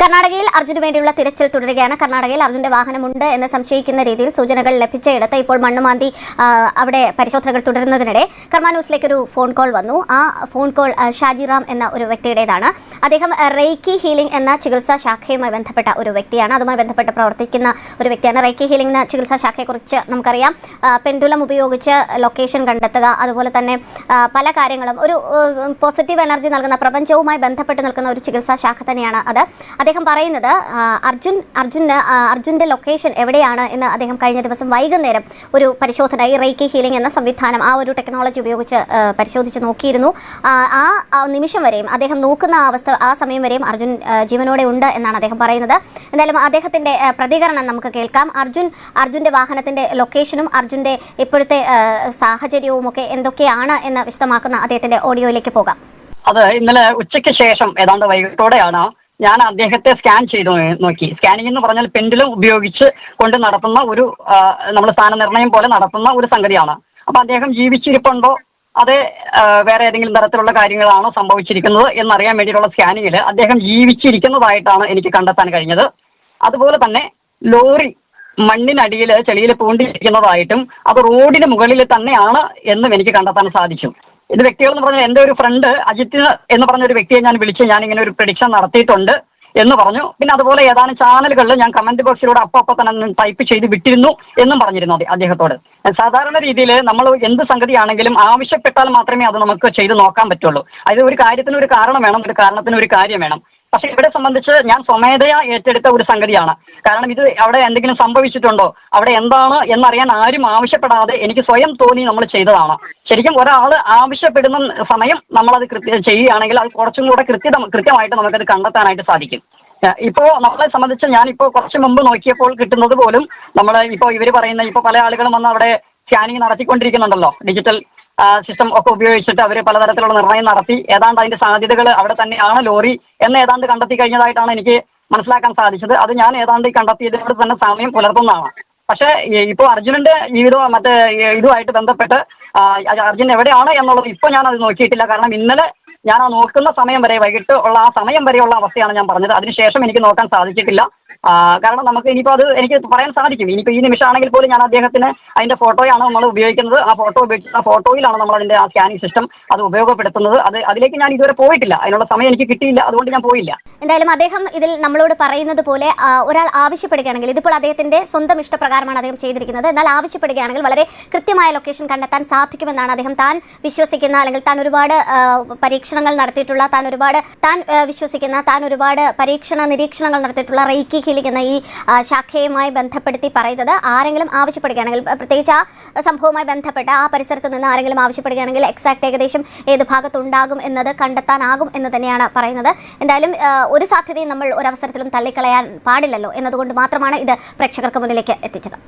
കർണാടകയിൽ അർജുന് വേണ്ടിയുള്ള തിരച്ചിൽ തുടരുകയാണ്. കർണാടകയിൽ അർജുന്റെ വാഹനമുണ്ട് എന്ന് സംശയിക്കുന്ന രീതിയിൽ സൂചനകൾ ലഭിച്ചയിടത്ത് ഇപ്പോൾ മണ്ണുമാന്തി അവിടെ പരിശോധനകൾ തുടരുന്നതിനിടെ കർമാനൂസിലേക്ക് ഒരു ഫോൺ കോൾ വന്നു. ആ ഫോൺ കോൾ ഷാജിറാം എന്ന ഒരു വ്യക്തിയുടേതാണ്. അദ്ദേഹം റെയ്ക്കി ഹീലിംഗ് എന്ന ചികിത്സാ ശാഖയുമായി ബന്ധപ്പെട്ട ഒരു വ്യക്തിയാണ്. അതുമായി ബന്ധപ്പെട്ട് പ്രവർത്തിക്കുന്ന ഒരു വ്യക്തിയാണ്. റെയ്ക്കി ഹീലിംഗ് എന്ന ചികിത്സാ ശാഖയെക്കുറിച്ച് നമുക്കറിയാം. പെൻഡുലം ഉപയോഗിച്ച് ലൊക്കേഷൻ കണ്ടെത്തുക അതുപോലെ തന്നെ പല കാര്യങ്ങളും. ഒരു പോസിറ്റീവ് എനർജി നൽകുന്ന പ്രപഞ്ചവുമായി ബന്ധപ്പെട്ട് നിൽക്കുന്ന ഒരു ചികിത്സാ ശാഖ തന്നെയാണ് അത്. അദ്ദേഹം പറയുന്നത് അർജുൻ അർജുന് അർജുന്റെ ലൊക്കേഷൻ എവിടെയാണ് എന്ന് അദ്ദേഹം കഴിഞ്ഞ ദിവസം വൈകുന്നേരം ഒരു പരിശോധന ഈ റേക്കി ഹീലിംഗ് എന്ന സംവിധാനം ആ ഒരു ടെക്നോളജി ഉപയോഗിച്ച് പരിശോധിച്ച് നോക്കിയിരുന്നു. ആ, നിമിഷം വരെയും അദ്ദേഹം നോക്കുന്ന അവസ്ഥ ആ സമയം വരെയും അർജുൻ ജീവനോടെ ഉണ്ട് എന്നാണ് അദ്ദേഹം പറയുന്നത്. എന്തായാലും അദ്ദേഹത്തിന്റെ പ്രതികരണം നമുക്ക് കേൾക്കാം. അർജുൻ അർജുന്റെ വാഹനത്തിന്റെ ലൊക്കേഷനും അർജുന്റെ ഇപ്പോഴത്തെ ആ, സാഹചര്യവും ഒക്കെ എന്തൊക്കെയാണ് എന്ന് വിശദമാക്കുന്ന അദ്ദേഹത്തിന്റെ ഓഡിയോയിലേക്ക് പോകാം. അത് ഇന്നലെ ഉച്ചയ്ക്ക് ശേഷം ഏതാണ്ട് വൈകിട്ടോടെയാണ് ഞാൻ അദ്ദേഹത്തെ സ്കാൻ ചെയ്തു നോക്കി. സ്കാനിംഗ് എന്ന് പറഞ്ഞാൽ പെൻഡിലും ഉപയോഗിച്ച് കൊണ്ട് നടത്തുന്ന ഒരു നമ്മൾ സ്ഥാനനിർണയം പോലെ നടത്തുന്ന ഒരു സംഗതിയാണ്. അപ്പോൾ അദ്ദേഹം ജീവിച്ചിരിപ്പുണ്ടോ? അത് വേറെ ഏതെങ്കിലും തരത്തിലുള്ള കാര്യങ്ങളാണോ സംഭവിച്ചിരിക്കുന്നത് എന്നറിയാൻ വേണ്ടിയിട്ടുള്ള സ്കാനിങ്ങിൽ അദ്ദേഹം ജീവിച്ചിരിക്കുന്നതായിട്ടാണ് എനിക്ക് കണ്ടെത്താൻ കഴിഞ്ഞത്. അതുപോലെ തന്നെ ലോറി മണ്ണിനടിയിൽ ചെളിയിൽ പൂണ്ടിരിക്കുന്നതായിട്ടും അത് റോഡിന് മുകളിൽ തന്നെയാണ് എന്നും എനിക്ക് കണ്ടെത്താൻ സാധിച്ചു. ഇത് വ്യക്തികൾ എന്ന് പറഞ്ഞാൽ എന്റെ ഒരു ഫ്രണ്ട് അജിത് എന്ന് പറഞ്ഞ ഒരു വ്യക്തിയെ ഞാൻ വിളിച്ച് ഞാൻ ഇങ്ങനെ ഒരു പ്രഡിക്ഷൻ നടത്തിയിട്ടുണ്ട് എന്ന് പറഞ്ഞു. പിന്നെ അതുപോലെ ഏതാനും ചാനലുകളിൽ ഞാൻ കമന്റ് ബോക്സിലൂടെ അപ്പം അപ്പൊ തന്നെ ടൈപ്പ് ചെയ്ത് വിട്ടിരുന്നു എന്നും പറഞ്ഞിരുന്നു അതെ അദ്ദേഹത്തോട്. സാധാരണ രീതിയിൽ നമ്മൾ എന്ത് സംഗതിയാണെങ്കിലും ആവശ്യപ്പെട്ടാൽ മാത്രമേ അത് നമുക്ക് ചെയ്ത് നോക്കാൻ പറ്റുള്ളൂ. അതായത് ഒരു കാര്യത്തിന് ഒരു കാരണം വേണം ഒരു കാരണത്തിന് ഒരു കാര്യം വേണം. പക്ഷെ ഇവിടെ സംബന്ധിച്ച് ഞാൻ സ്വമേധയാ ഏറ്റെടുത്ത ഒരു സംഗതിയാണ്. കാരണം ഇത് അവിടെ എന്തെങ്കിലും സംഭവിച്ചിട്ടുണ്ടോ? അവിടെ എന്താണ് എന്നറിയാൻ ആരും ആവശ്യപ്പെടാതെ എനിക്ക് സ്വയം തോന്നി നമ്മൾ ചെയ്തതാണ്. ശരിക്കും ഒരാൾ ആവശ്യപ്പെടുന്ന സമയം നമ്മളത് കൃത്യ ചെയ്യുകയാണെങ്കിൽ അത് കുറച്ചും കൂടെ കൃത്യത കൃത്യമായിട്ട് നമുക്കത് കണ്ടെത്താനായിട്ട് സാധിക്കും. ഇപ്പോ നമ്മളെ സംബന്ധിച്ച് ഞാൻ ഇപ്പോ കുറച്ച് മുമ്പ് നോക്കിയപ്പോൾ കിട്ടുന്നത് പോലും നമ്മൾ ഇപ്പോ ഇവർ പറയുന്ന ഇപ്പോൾ പല ആളുകളും വന്ന് അവിടെ സ്കാനിങ് നടത്തിക്കൊണ്ടിരിക്കുന്നുണ്ടല്ലോ. ഡിജിറ്റൽ സിസ്റ്റം ഒക്കെ ഉപയോഗിച്ചിട്ട് അവർ പലതരത്തിലുള്ള നിർണയം നടത്തി. ഏതാണ്ട് അതിന്റെ സാധ്യതകൾ അവിടെ തന്നെയാണ് ലോറി എന്ന് ഏതാണ്ട് കണ്ടെത്തി കഴിഞ്ഞതായിട്ടാണ് എനിക്ക് മനസ്സിലാക്കാൻ സാധിച്ചത്. അത് ഞാൻ ഏതാണ്ട് കണ്ടെത്തിയതിനോട് തന്നെ സമയം പുലർത്തുന്നതാണ്. പക്ഷേ ഇപ്പോൾ അർജുനന്റെ ജീവിതവും മറ്റേ ഇതുമായിട്ട് ബന്ധപ്പെട്ട് അർജുൻ എവിടെയാണ് എന്നുള്ളത് ഇപ്പോൾ ഞാൻ അത് നോക്കിയിട്ടില്ല. കാരണം ഇന്നലെ ഞാൻ ആ നോക്കുന്ന സമയം വരെ വൈകിട്ട് ഉള്ള ആ സമയം വരെയുള്ള അവസ്ഥയാണ് ഞാൻ പറഞ്ഞത്. അതിനുശേഷം എനിക്ക് നോക്കാൻ സാധിച്ചിട്ടില്ല. കാരണം നമുക്ക് ഇനിയിപ്പോൾ അത് എനിക്ക് പറയാൻ സാധിക്കും. ഇനിയിപ്പോൾ ഈ നിമിഷമാണെങ്കിൽ പോലും ഞാൻ അദ്ദേഹത്തിന് അതിന്റെ ഫോട്ടോയാണ് നമ്മൾ ഉപയോഗിക്കുന്നത്. ആ ഫോട്ടോ ഉപയോഗിച്ച് ആ ഫോട്ടോയിലാണ് നമ്മൾ അതിന്റെ ആ സ്കാനിങ് സിസ്റ്റം അത് ഉപയോഗപ്പെടുത്തുന്നത്. അത് അതിലേക്ക് ഞാൻ ഇതുവരെ പോയിട്ടില്ല. അതിനുള്ള സമയം എനിക്ക് കിട്ടിയില്ല. അതുകൊണ്ട് ഞാൻ പോയില്ല. എന്തായാലും അദ്ദേഹം ഇതിൽ നമ്മളോട് പറയുന്നത് പോലെ ഒരാൾ ആവശ്യപ്പെടുകയാണെങ്കിൽ ഇതിപ്പോൾ അദ്ദേഹത്തിന്റെ സ്വന്തം ഇഷ്ടപ്രകാരമാണ് അദ്ദേഹം ചെയ്തിരിക്കുന്നത്. എന്നാൽ ആവശ്യപ്പെടുകയാണെങ്കിൽ വളരെ കൃത്യമായ ലൊക്കേഷൻ കണ്ടെത്താൻ സാധിക്കുമെന്നാണ് അദ്ദേഹം താൻ വിശ്വസിക്കുന്ന അല്ലെങ്കിൽ താൻ ഒരുപാട് പരീക്ഷണങ്ങൾ നടത്തിയിട്ടുള്ള താൻ ഒരുപാട് താൻ വിശ്വസിക്കുന്ന താൻ ഒരുപാട് പരീക്ഷണ നിരീക്ഷണങ്ങൾ നടത്തിയിട്ടുള്ള റൈക്കി ഹീലിംഗ് എന്ന ഈ ശാഖയുമായി ബന്ധപ്പെടുത്തി പറയുന്നത് ആരെങ്കിലും ആവശ്യപ്പെടുകയാണെങ്കിൽ പ്രത്യേകിച്ച് ആ സംഭവവുമായി ബന്ധപ്പെട്ട് ആ പരിസരത്ത് നിന്ന് ആരെങ്കിലും ആവശ്യപ്പെടുകയാണെങ്കിൽ എക്സാക്ട് ഏകദേശം ഏത് ഭാഗത്തുണ്ടാകും എന്നത് കണ്ടെത്താനാകും എന്ന് തന്നെയാണ് പറയുന്നത്. എന്തായാലും ഒരു സാധ്യതയും നമ്മൾ ഒരവസരത്തിലും തള്ളിക്കളയാൻ പാടില്ലല്ലോ എന്നതുകൊണ്ട് മാത്രമാണ് ഇത് പ്രേക്ഷകർക്ക് മുന്നിലേക്ക് എത്തിച്ചത്.